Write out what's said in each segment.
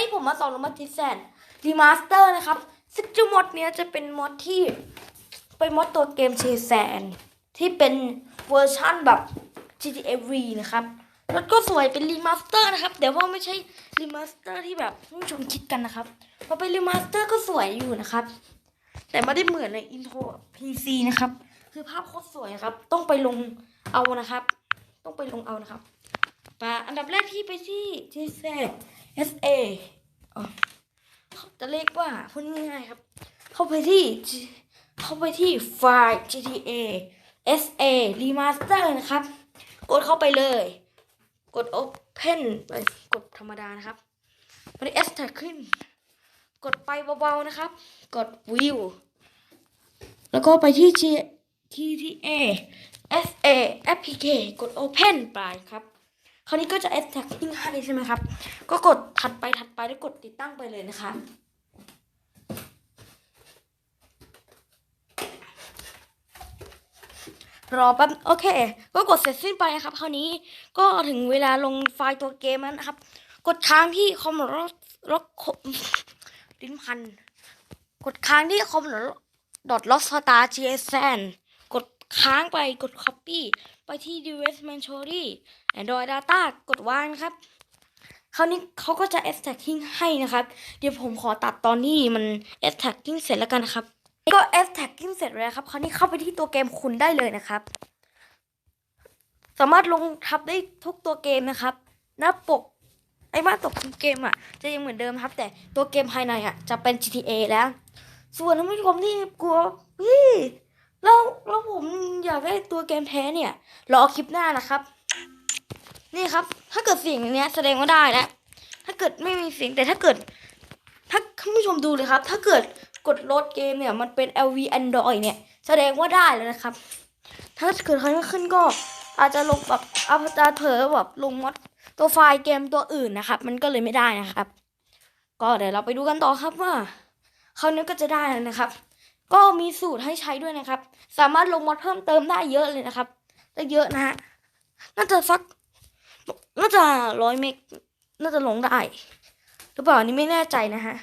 นี้ผมมาสอนลงมาทิแซนรีมาสเตอร์นะครับซึ่งจ้ามอดเนี้ยจะเป็นมอดที่เป็นมอดตัวเกมเชแซนที่เป็นเวอร์ชั่นแบบ GTA V นะครับรถก็สวยเป็นรีมาสเตอร์นะครับเดี๋ยวว่าไม่ใช่รีมาสเตอร์ที่แบบผู้ชมคิดกันนะครับพอเป็นรีมาสเตอร์ก็สวยอยู่นะครับ แต่ไม่ได้เหมือนในอินโทร PC นะครับ คือภาพโคตรสวยครับ ต้องไปลงเอานะครับ ต้องไปลงเอานะครับมาอันดับแรกที่ไปที่ที่แซ SA จะเรียกว่าพูดง่ายๆครับ เข้าไปที่ เข้าไปที่ไฟล์ GTA SA Remaster นะครับ กดเข้าไปเลย กด Open ไปกดธรรมดานะครับไม่ได้ S แท็กขึ้น กดไปเบาๆนะครับ กด View แล้วก็ไปที่ G GTA SA APK กด Open ไปครับ คราวนี้ก็จะ S tag ทิ้งให้ใช่ไหมครับ ก็กดถัดไปถัดไปแล้วกดติดตั้งไปเลยนะครับรอแป๊บโอเค ก็กดเสร็จสิ้นไปนะครับคราวนี้ก็ถึงเวลาลงไฟล์ตัวเกมแล้วนะครับ กดค้างที่คอมรถรถลิ้นพัน กดค้างที่คอมดอทล็อกสตาร์ GSN กด ค้างไปกด Copy ไปที่ device memory Android data กดวางครับ คราวนี้เขาก็จะ extracting ให้นะครับ เดี๋ยวผมขอตัดตอนที่มัน extracting เสร็จแล้วกันนะครับ ก็ extracting เสร็จแล้วครับ คราวนี้เข้าไปที่ตัวเกมคุณได้เลยนะครับ สามารถลงทับได้ทุกตัวเกมนะครับ หน้าปกไอ้บ้านตกเกมอะ จะยังเหมือนเดิมครับ แต่ตัวเกมภายในอะ จะเป็น GTA แล้ว ส่วนท่านผู้ชมที่กลัวพี่ อยากได้ตัวเกมแท้เนี่ย รอคลิปหน้านะครับ นี่ครับ ถ้าเกิดเสียงอย่างเนี้ยแสดงว่าได้แล้วถ้าเกิดไม่มีเสียงแต่ถ้าเกิด ถ้าท่านผู้ชมดูเลยครับ ถ้าเกิดกดโหลดเกมเนี่ยมันเป็น LV Android เนี่ย แสดงว่าได้แล้วนะครับ ถ้าเกิดใครไม่ขึ้นก็ อาจจะลงแบบอาจาเผลอแบบลงมอดตัวไฟล์เกมตัวอื่นนะครับ มันก็เลยไม่ได้นะครับ ก็เดี๋ยวเราไปดูกันต่อครับว่าคราวนี้ก็จะได้แล้วนะครับ ก็มีสูตรให้ใช้ด้วยนะครับ สามารถลงมดเพิ่มเติมได้เยอะเลยนะครับได้เยอะนะฮะน่าจะสักน่าจะร้อยเมกน่าจะลงได้หรือเปล่านี่ไม่แน่ใจนะฮะ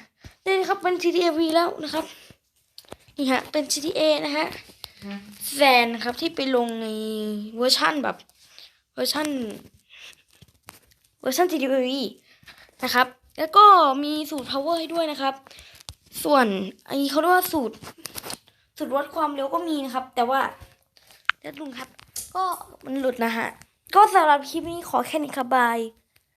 นี่ครับเป็น GTA V แล้วนะครับนี่ฮะเป็น GTA นะฮะแซนครับที่ไปลงในเวอร์ชั่นแบบเวอร์ชั่นเวอร์ชัน GTA V นะครับ แล้วก็มีสูตร power ให้ด้วยนะครับ ส่วนอันนี้เขาเรียกว่าสูตร สูตรวัดความเร็วก็มีนะครับ แต่ว่าเดี๋ยวลุงครับ ก็มันหลุดนะฮะ ก็สำหรับคลิปนี้ขอแค่นี้ครับบาย